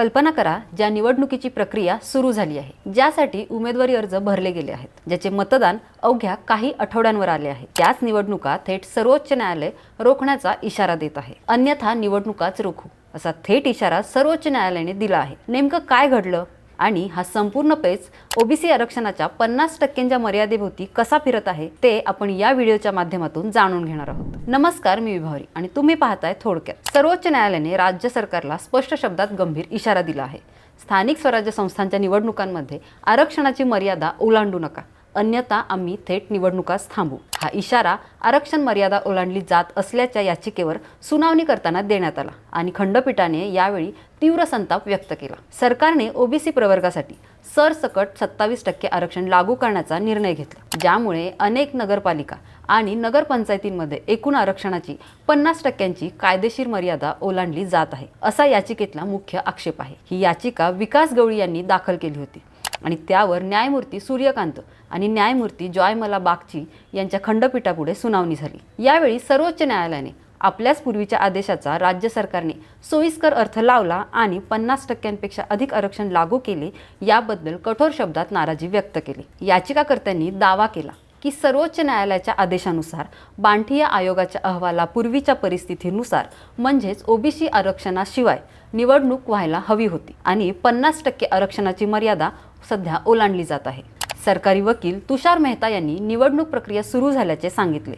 कल्पना करा ज्या निवडणुकीची प्रक्रिया सुरू झाली आहे. ज्यासाठी उमेदवारी अर्ज भरले गेले आहेत. ज्याचे मतदान अवघ्या काही आठवड्यांवर आले आहे. त्याच निवडणुका थेट सर्वोच्च न्यायालय रोखण्याचा इशारा देत आहे. अन्यथा निवडणुकाच रोखू असा थेट इशारा सर्वोच्च न्यायालयाने दिला आहे. नेमकं काय घडलं? आणि हा संपूर्ण पेज ओबीसी आरक्षणाच्या पन्नास टक्क्यांच्या मर्यादेभोवती कसा फिरत आहे ते आपण या व्हिडिओच्या माध्यमातून जाणून घेणार आहोत. नमस्कार मी विभावरी आणि तुम्ही पाहताय थोडक्यात. सर्वोच्च न्यायालयाने राज्य सरकारला स्पष्ट शब्दात गंभीर इशारा दिला आहे. स्थानिक स्वराज्य संस्थांच्या निवडणुकांमध्ये आरक्षणाची मर्यादा ओलांडू नका. अन्यथा आम्ही थेट निवडणुकास थांबू. हा इशारा आरक्षण मर्यादा ओलांडली जात असल्याच्या याचिकेवर सुनावणी करताना देण्यात आला आणि खंडपीठाने यावेळी तीव्र संताप व्यक्त केला. सरकारने ओबीसी प्रवर्गासाठी सरसकट सत्तावीस टक्के आरक्षण लागू करण्याचा निर्णय घेतला ज्यामुळे अनेक नगरपालिका आणि नगरपंचायतींमध्ये एकूण आरक्षणाची पन्नास टक्क्यांची कायदेशीर मर्यादा ओलांडली जात आहे असा याचिकेतला मुख्य आक्षेप आहे. ही याचिका विकास गवळी यांनी दाखल केली होती. आणि त्यावर न्यायमूर्ती सूर्यकांत आणि न्यायमूर्ती जॉयमला बागची यांच्या खंडपीठापुढे सुनावणी झाली. यावेळी सर्वोच्च न्यायालयाने आपल्याच पूर्वीच्या आदेशाचा राज्य सरकारने सोयीस्कर अर्थ लावला आणि पन्नास टक्क्यांपेक्षा अधिक आरक्षण लागू केले याबद्दल कठोर शब्दात नाराजी व्यक्त केली. याचिकाकर्त्यांनी दावा केला की सर्वोच्च न्यायालयाच्या आदेशानुसार बांठिया आयोगाच्या अहवालापूर्वीच्या परिस्थितीनुसार म्हणजेच ओबीसी आरक्षणाशिवाय निवडणूक व्हायला हवी होती आणि पन्नास टक्के आरक्षणाची मर्यादा सध्या ओलांडली जात आहे. सरकारी वकील तुषार मेहता यांनी निवडणूक प्रक्रिया सुरू झाल्याचे सांगितले.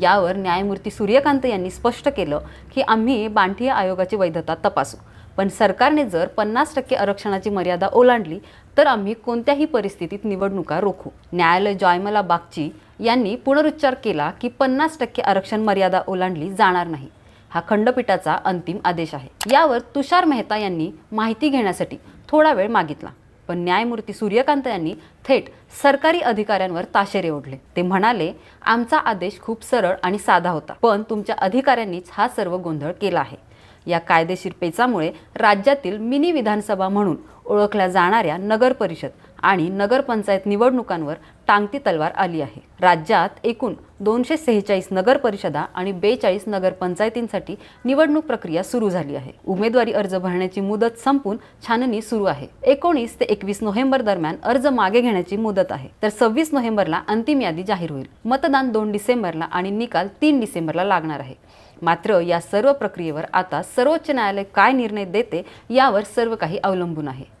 यावर न्यायमूर्ती सूर्यकांत यांनी स्पष्ट केलं की आम्ही बांठीय आयोगाची वैधता तपासू. पण सरकारने जर पन्नास टक्के आरक्षणाची मर्यादा ओलांडली तर आम्ही कोणत्याही परिस्थितीत निवडणुका रोखू. न्यायालय जॉयमला बागची यांनी पुनरुच्चार केला की पन्नास टक्के आरक्षण मर्यादा ओलांडली जाणार नाही. हा खंडपीठाचा अंतिम आदेश आहे. यावर तुषार मेहता यांनी माहिती घेण्यासाठी थोडा वेळ मागितला. पण न्यायमूर्ती सूर्यकांत यांनी थेट सरकारी अधिकाऱ्यांवर ताशेरे ओढले. ते म्हणाले आमचा आदेश खूप सरळ आणि साधा होता पण तुमच्या अधिकाऱ्यांनीच हा सर्व गोंधळ केला आहे. या कायदेशीर पेचामुळे राज्यातील मिनी विधानसभा म्हणून ओळखल्या जाणाऱ्या नगर परिषद आणि नगरपंचायत निवडणुकांवर टांगती तलवार आली आहे. राज्यात एकूण दोनशे सेहेचाळीस नगरपरिषदा आणि बेचाळीस नगरपंचायतींसाठी निवडणूक प्रक्रिया सुरू झाली आहे. उमेदवारी अर्ज भरण्याची मुदत संपून छाननी सुरू आहे. एकोणीस ते एकवीस नोव्हेंबर दरम्यान अर्ज मागे घेण्याची मुदत आहे. तर सव्वीस नोव्हेंबरला अंतिम यादी जाहीर होईल. मतदान दोन डिसेंबरला आणि निकाल तीन डिसेंबरला लागणार आहे. मात्र या सर्व प्रक्रियेवर आता सर्वोच्च न्यायालय काय निर्णय देते यावर सर्व काही अवलंबून आहे.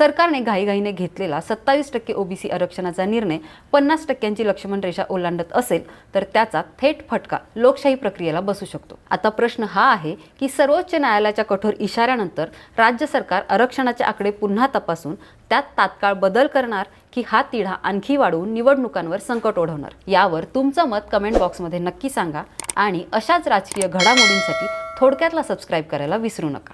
सरकारने घाईघाईने घेतलेला सत्तावीस टक्के ओबीसी आरक्षणाचा निर्णय पन्नास टक्क्यांची लक्ष्मण रेषा ओलांडत असेल तर त्याचा थेट फटका लोकशाही प्रक्रियेला बसू शकतो. आता प्रश्न हा आहे की सर्वोच्च न्यायालयाच्या कठोर इशाऱ्यानंतर राज्य सरकार आरक्षणाचे आकडे पुन्हा तपासून त्यात तात्काळ बदल करणार की हा तिढा आणखी वाढवून निवडणुकांवर संकट ओढवणार? यावर तुमचं मत कमेंट बॉक्समध्ये नक्की सांगा आणि अशाच राजकीय घडामोडींसाठी थोडक्यातला सबस्क्राईब करायला विसरू नका.